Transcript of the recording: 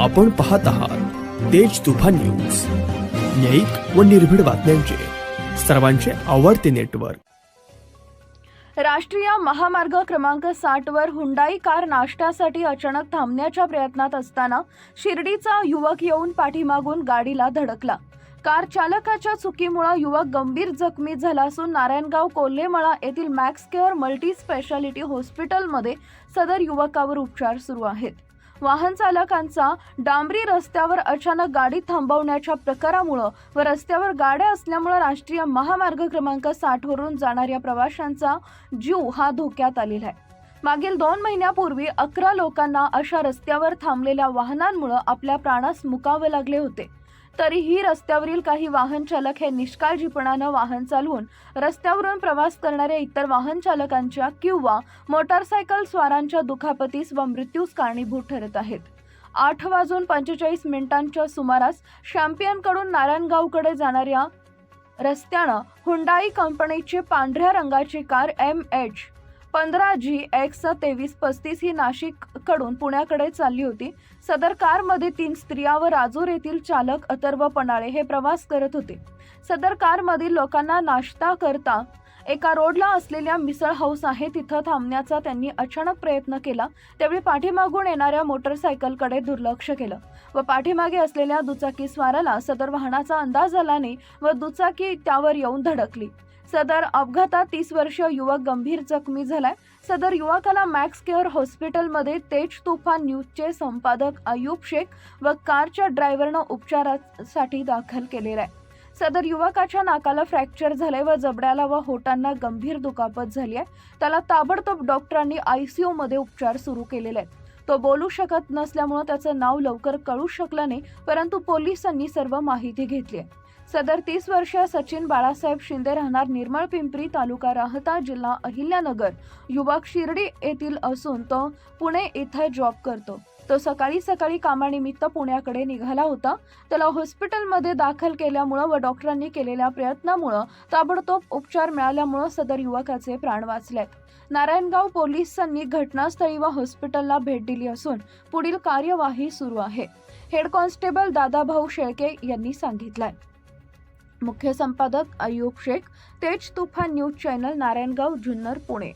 आपण पाहत आहात तेज तुफान न्यूज. न्यायिक व निर्भीड बातम्यांचे. सर्वांचे आवडते नेटवर्क. राष्ट्रीय महामार्ग क्रमांक साठ वर हुंडाई कार नाश्त्यासाठी अचानक थांबण्याच्या प्रयत्नात असताना शिर्डीचा युवक येऊन पाठीमागून गाडीला धडकला. कार चालकाच्या चुकीमुळे युवक गंभीर जखमी झाला असून नारायणगाव कोल्हेमळा येथील मॅक्स केअर मल्टी स्पेशालिटी हॉस्पिटलमध्ये सदर युवकावर उपचार सुरू आहेत. वाहन चालकांचा डांबरी रस्त्यावर अचानक गाडी थांबवण्याच्या प्रकारामुळं व रस्त्यावर गाड्या असल्यामुळं राष्ट्रीय महामार्ग क्रमांक साठवरून जाणाऱ्या प्रवाशांचा जीव हा धोक्यात आलेला आहे. मागील दोन महिन्यापूर्वी अकरा लोकांना अशा रस्त्यावर थांबलेल्या वाहनांमुळं आपल्या प्राणास मुकावे लागले होते. तरीही रस्त्यावरील काही वाहन चालक हे निष्काळजीपणानं वाहन चालवून रस्त्यावरून प्रवास करणाऱ्या इतर वाहन चालकांच्या किंवा मोटारसायकल स्वारांच्या दुखापतीस व मृत्यूस कारणीभूत ठरत आहेत. आठ वाजून पंचेचाळीस मिनिटांच्या सुमारास शॅम्पियनकडून नारायणगावकडे जाणाऱ्या रस्त्यानं हुंडाई कंपनीची पांढऱ्या रंगाची कार एम एच पंधरा जी एक्स तेवीस पस्तीस ही नाशिककडून पुण्याकडे चालली होती. सदर कारमध्ये तीन स्त्रिया व राजूर येथील चालक अथर्व पणाळे हे प्रवास करत होते. सदर कारमधील लोकांना नाश्ता करता एका रोडला असलेल्या मिसळ हाऊस आहे तिथं थांबण्याचा त्यांनी अचानक प्रयत्न केला. त्यावेळी पाठीमागून येणाऱ्या मोटरसायकलकडे दुर्लक्ष केलं व पाठीमागे असलेल्या दुचाकी स्वाराला सदर वाहनाचा अंदाज आल्याने व दुचाकी त्यावर येऊन धडकली. सदर अपघातात तीस वर्षीय युवक गंभीर जखमी झालाय. सदर युवकाला मॅक्स केअर हॉस्पिटलमध्ये तेज तुफान न्यूजचे संपादक अयूब शेख व कारच्या ड्रायव्हरनं उपचारासाठी दाखल केलेला आहे. सदर युवकाच्या नाकाला फ्रॅक्चर झाले व जबड्याला व होटांना गंभीर दुखापत झाली आहे. त्याला ताबडतोब डॉक्टरांनी आयसीयू मध्ये उपचार सुरू केलेले आहेत. तो बोलू शकत नसल्यामुळे त्याचं नाव लवकर कळू शकलं नाही परंतु पोलिसांनी सर्व माहिती घेतली आहे. सदर तीस वर्षीय सचिन बाळासाहेब शिंदे राहणार निर्मळ पिंपरी तालुका राहता जिल्हा अहिल्यानगर. युवक शिर्डी येथील असून तो पुणे इथे जॉब करतो. तो सकाळी सकाळी कामानिमित्त पुण्याकडे निघाला होता. त्याला हॉस्पिटलमध्ये दाखल केल्यामुळं व डॉक्टरांनी केलेल्या प्रयत्नामुळं ताबडतोब उपचार मिळाल्यामुळं सदर युवकाचे प्राण वाचलेत नारायणगाव पोलिसांनी घटनास्थळी व हॉस्पिटलला भेट दिली असून पुढील कार्यवाही सुरू आहे. हेड कॉन्स्टेबल दादाभाऊ शेळके यांनी सांगितलंय. मुख्य संपादक अयूब शेख तेज तुफान न्यूज चॅनल नारायणगाव जुन्नर पुणे.